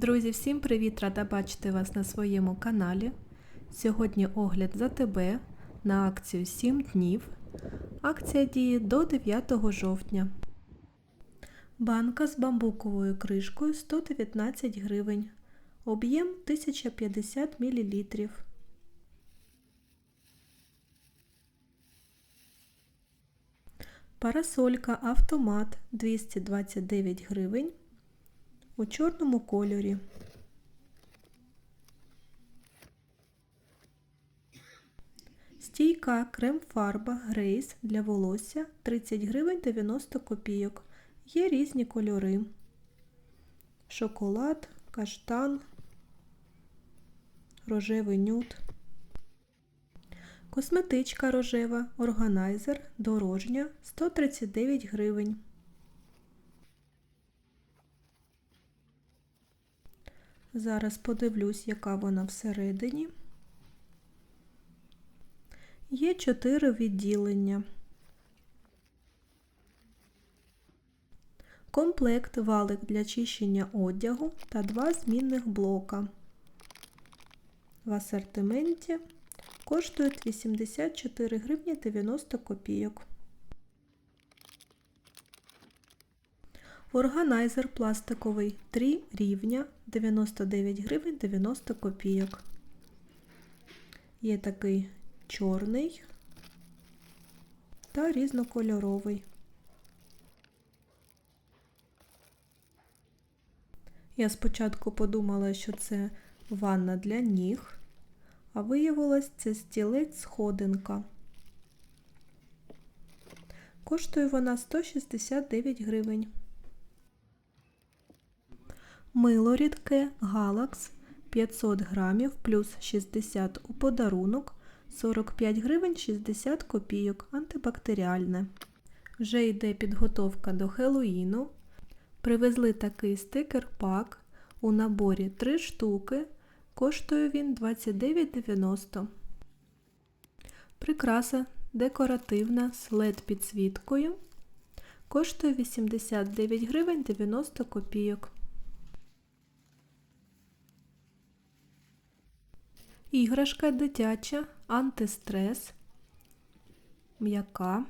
Друзі, всім привіт! Рада бачити вас на своєму каналі. Сьогодні огляд за тебе на акцію 7 днів. Акція діє до 9 жовтня. Банка з бамбуковою кришкою 119 гривень. Об'єм 1050 мл. Парасолька автомат 229 гривень у чорному кольорі. Стійка крем-фарба Грейс для волосся 30 гривень 90 копійок. Є різні кольори. Шоколад, каштан, рожевий нюд. Косметичка рожева, органайзер, дорожня 139 гривень. Зараз подивлюсь, яка вона всередині. Є чотири відділення. Комплект валик для чищення одягу та два змінних блока. В асортименті коштують 84 гривні 90 копійок. Органайзер пластиковий 3 рівня 99 гривень 90 копійок. Є такий чорний та різнокольоровий. Я спочатку подумала, що це ванна для ніг, а виявилось це стілець сходинка. Коштує вона 169 гривень. Мило рідке Галакс 500 грамів плюс 60 у подарунок 45 гривень 60 копійок антибактеріальне. Вже йде підготовка до Хеллоїну. Привезли такий стикер-пак у наборі 3 штуки. Коштує він 29,90. Прикраса декоративна з LED підсвіткою. Коштує 89 гривень 90 копійок. Іграшка дитяча, антистрес, м'яка.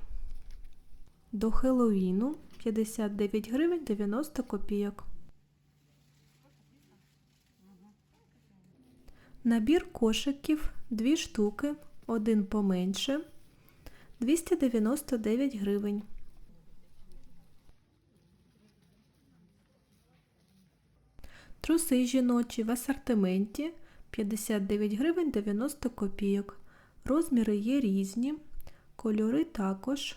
До Хеллоуіну 59 гривень 90 копійок. Набір кошиків 2 штуки, один поменше 299 гривень. Труси жіночі в асортименті 59 гривень 90 копійок. Розміри є різні, кольори також.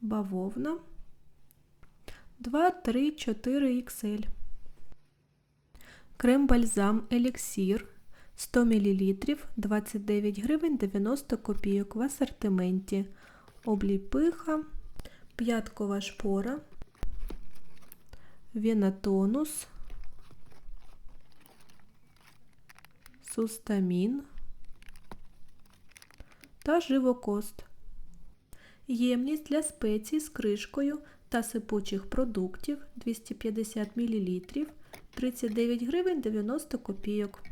Бавовна 2, 3, 4 XL. Крем бальзам еліксір 100 мл 29 гривень 90 копійок в асортименті. Обліпиха, п'яткова шпора венотонус, сустамін та живокост. Ємність для спецій з кришкою та сипучих продуктів 250 мл 39 гривень 90 копійок.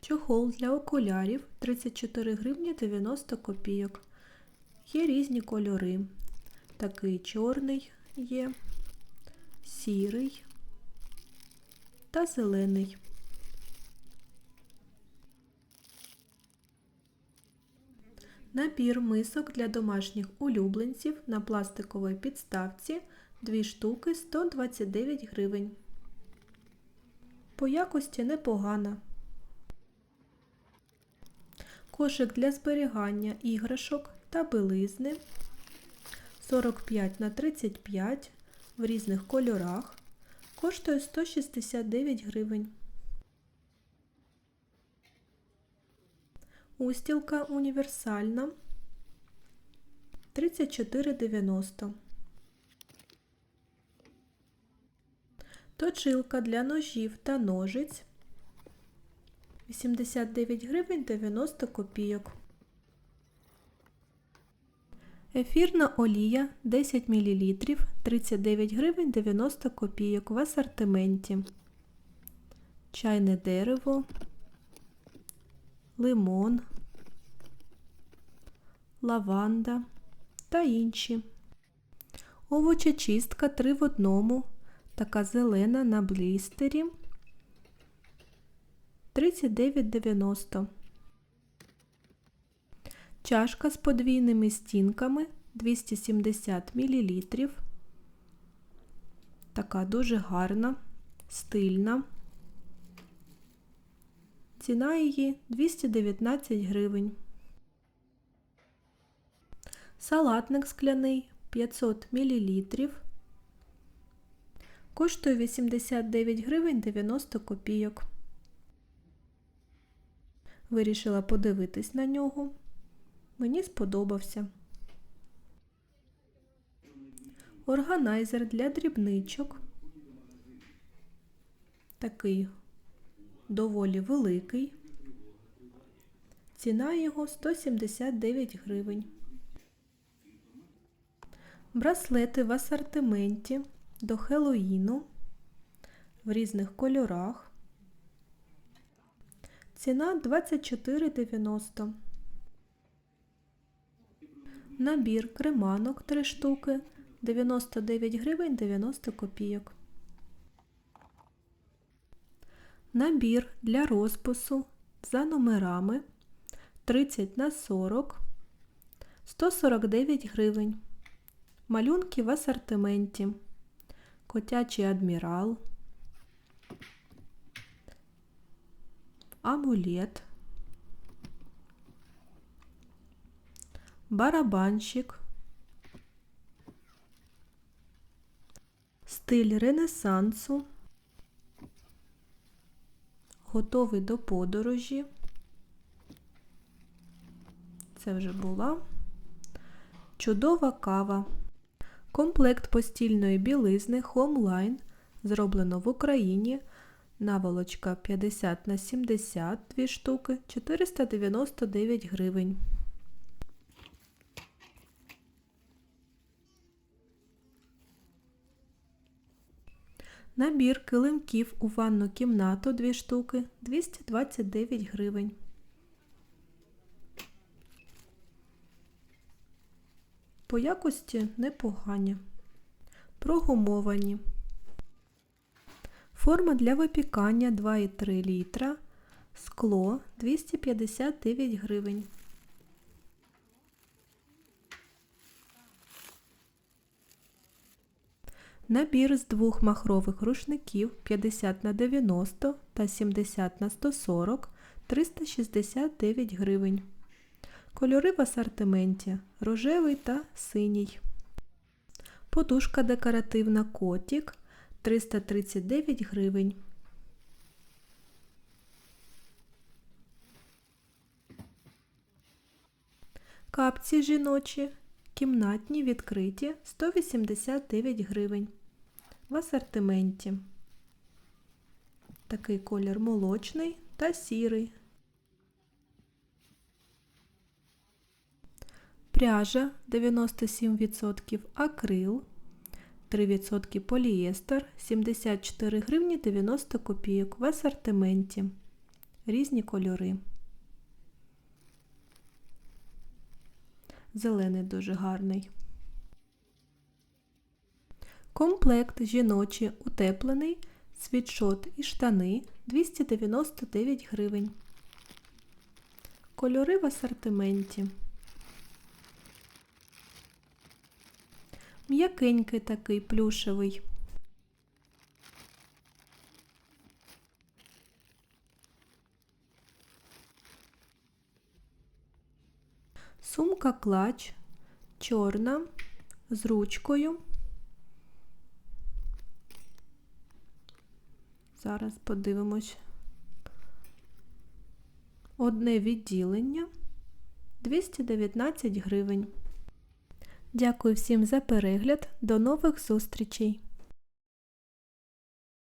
Чохол для окулярів 34 гривні 90 копійок. Є різні кольори такий чорний є, сірий та зелений. Набір мисок для домашніх улюбленців на пластиковій підставці 2 штуки 129 гривень. По якості непогана. Кошик для зберігання іграшок та білизни 45 на 35 в різних кольорах. Коштує 169 гривень. Устілка універсальна 34,90. Точилка для ножів та ножиць 89 гривень 90 копійок. Ефірна олія 10 мл 39 гривень 90 копійок в асортименті. Чайне дерево, лимон, лаванда та інші. Овочечистка 3 в одному, така зелена на блістері 39,90. Чашка з подвійними стінками 270 мл. Така дуже гарна, стильна. Ціна її 219 гривень. Салатник скляний 500 мл. Коштує 89 гривень 90 копійок. Вирішила подивитись на нього. Мені сподобався. Органайзер для дрібничок. Такий доволі великий. Ціна його 179 гривень. Браслети в асортименті до Хеллоїну в різних кольорах. Ціна 24,90. Набір креманок 3 штуки 99 гривень 90 копійок. Набір для розпису за номерами 30 на 40 149 гривень. Малюнки в асортименті. Котячий адмірал. Амулет. Барабанщик, стиль Ренесансу, готовий до подорожі. Це вже була чудова кава. Комплект постільної білизни Homeline зроблено в Україні. Наволочка 50 на 70 2 штуки 499 гривень. Набір килимків у ванну кімнату 2 штуки 229 гривень. По якості непогані. Прогумовані. Форма для випікання 2,3 літра. Скло 259 гривень. Набір з двох махрових рушників 50 на 90 та 70 на 140 369 гривень. Кольори в асортименті рожевий та синій. Подушка декоративна котік 339 гривень. Капці жіночі, кімнатні відкриті 189 гривень в асортименті. Такий колір молочний та сірий. Пряжа 97% акрил, 3% полієстер, 74 гривні 90 копійок в асортименті. Різні кольори. Зелений дуже гарний. Комплект жіночий утеплений, світшот і штани 299 гривень. Кольори в асортименті. М'якенький такий плюшевий. Клач чорна з ручкою. Зараз подивимось. Одне відділення 219 гривень. Дякую всім за перегляд. До нових зустрічей!